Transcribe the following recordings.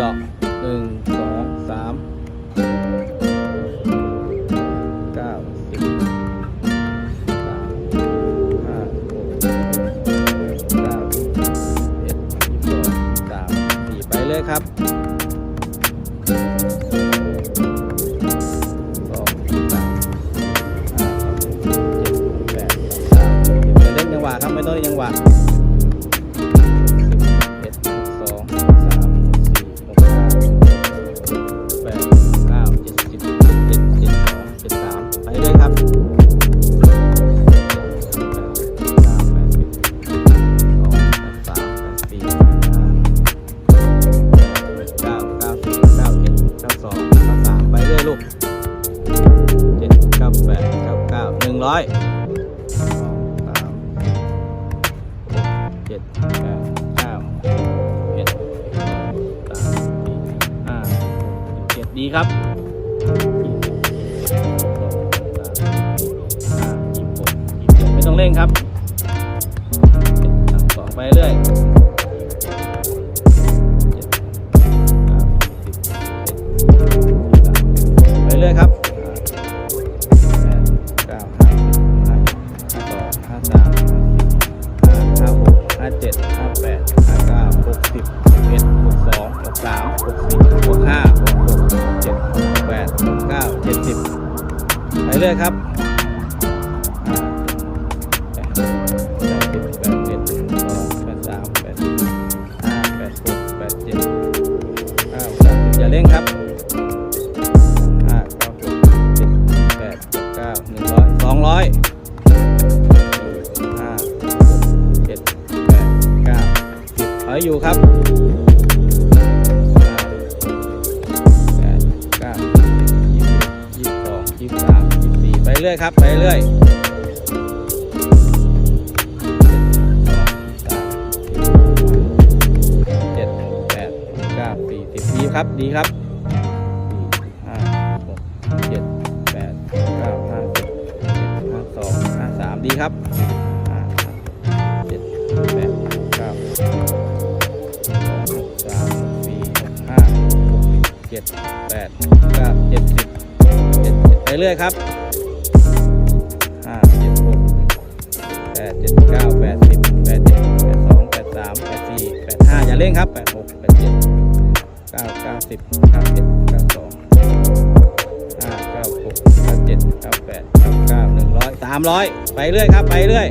ดอกหนึ่งสองสามเก้าสิบสามห้าหกเก้าสิบเอ็ดสิบสองสามสี่ไปเลยครับสองสามห้าหกเจ็ดแปดเก้าสิบอย่าเล่นจังหวะครับไม่ต้องเล่นจังหวะ ร้อยสองสามเจ็ดแปดเก้าเอ็ดสามสี่ห้าเจ็ดดีครับยี่สิบสองสามห้ายี่สิบหกยี่สิบเจ็ดไม่ต้องเร่งครับสามสองไปเรื่อย ห้าเจ็ดห้าแปดห้าเก้าหกสิบหกเอ็ดหกสองหกสามหกสี่หกห้าหกหกเจ็ดหกแปดหกเก้าเจ็ดสิบไปเรื่อยครับอย่าเร่งครับ5 9 6 7 8 9 100 200 อยอยู่ครับแปดเก้ายี่สิบยี่สิบสองยี่สิบสามยี่สิบสี่ไปเรื่อยครับ ไปเรื่อยเจ็ดแปดเก้าสี่สิบดีครับ ดีครับสี่ห้าหกเจ็ดแปดเก้าห้าสิบเจ็ดห้าสองห้าสามดีครับ ดแปดเก้าเจ็ดสิบเจ็ดไปเรื่อยครับห้าเจ็ดหกแปดเจ็ดเก้าแปดสิบแปดเจ็ดแปดสองแปดสามแปดสี่แปดห้าอย่าเร่งครับแปดหกแปดเจ็ดเก้าเก้าสิบเก้าเจ็ดเก้าสองห้าเก้าหกเก้าเจ็ดเก้าแปดเก้าเก้าหนึ่งร้อยสามร้อยไปเรื่อยครับ ไปเรื่อย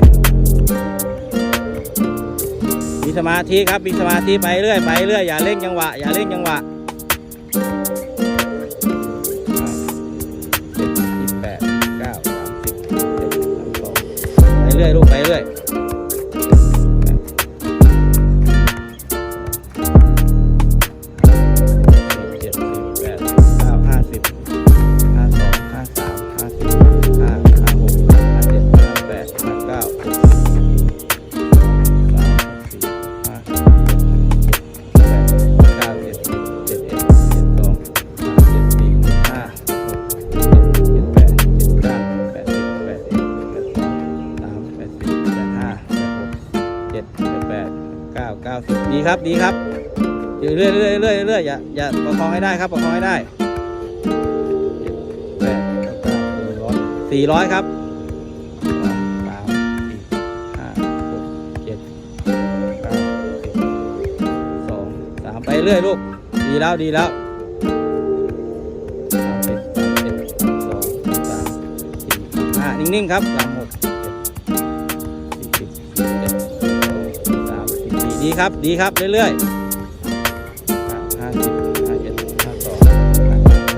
มีสมาธิครับมีสมาธิไปเรื่อยไปเรื่อยอย่าเร่งจังหวะอย่าเร่งจังหวะ ไปเรื่ ดีครับดีครับอยู่เรื่อยเรื่อยเรื่อยเรื่อยอย่าอย่าประคองให้ได้ครับประคองให้ได้แปดเก้าสี่ร้อยสี่ร้อยครับสองสามสี่ห้าหกเจ็ดเก้าสิบสองสามไปเรื่อยลูก ดีแล้วดีแล้วสามสิบสามเอ็ดสามสองสามสี่สามห้านิ่งๆครับสามหก ดีครับ ดีครับ เรื่อยๆห้าสิบห้าเอ็ดห้าสองห้าสาม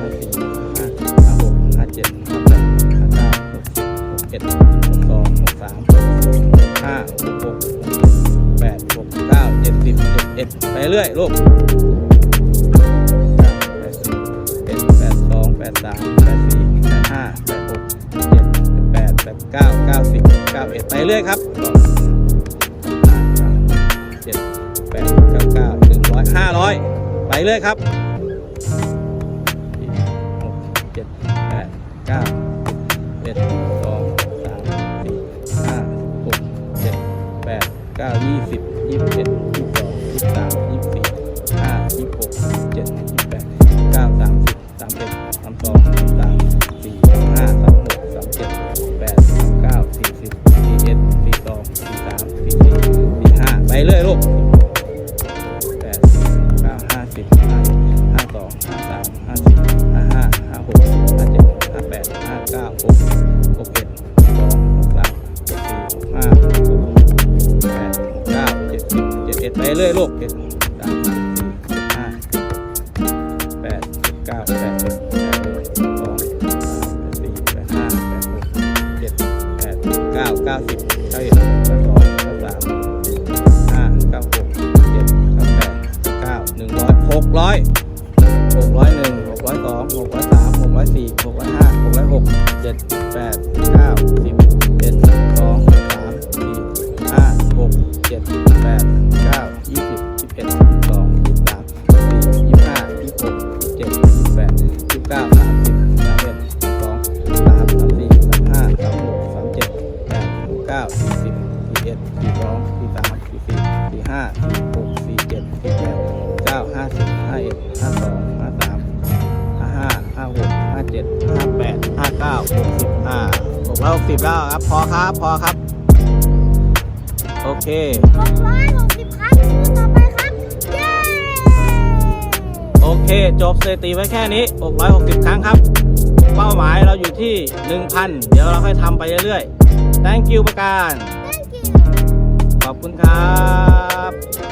ห้าห้าหกห้าเจ็ดห้าแปดห้าเก้าหกสิบหกเอ็ดหกสองหกสามหกสี่ห้าหกหกแปดหกเก้าเจ็ดสิบเจ็ดเอ็ดไปเรื่อยลูกแปดสิบเอ็ดแปดสองแปดสามแปดสี่แปดห้าแปดหกเจ็ดแปดแปดเก้าเก้าสิบเก้าเอ็ดไปเรื่อยครับ เรื่อยครับหกเจ็ดแปดเก้าเอ็ดสองสามสี่ห้าหกเจ็ดแปดเก้ายี่สิบยี่สิบเอ็ด ไปเรื่อยลูกเจ็ดสามสี่ห้าแปดเก้าแปดสิบสองสี่แปดห้าแปดหกเจ็ดแปดเก้าเก้าสิบเก้าเอ็ดเก้าสองเก้าสามห้าเก้าหกเจ็ดเก้าแปดเก้าหนึ่งร้อยหกร้อยหกร้อยหนึ่งหกร้อยสองหกร้อยสามหกร้อยสี่หกร้อยห้าหกร้อยหกเจ็ด เจ็ดห้าแปดห้าเก้าหกสิบห้าหกร้อยหกสิบแล้วครับ พอครับพอครับ โอเคหกร้อยหกสิบครั้งคู่ต่อไปครับ เย้ โอเค จบสถิติไว้แค่นี้ 660 ครั้งครับ เป้าหมายเราอยู่ที่ 1,000 เดี๋ยวเราค่อยทำไปเรื่อยๆ thank you ประการ thank you ขอบคุณครับ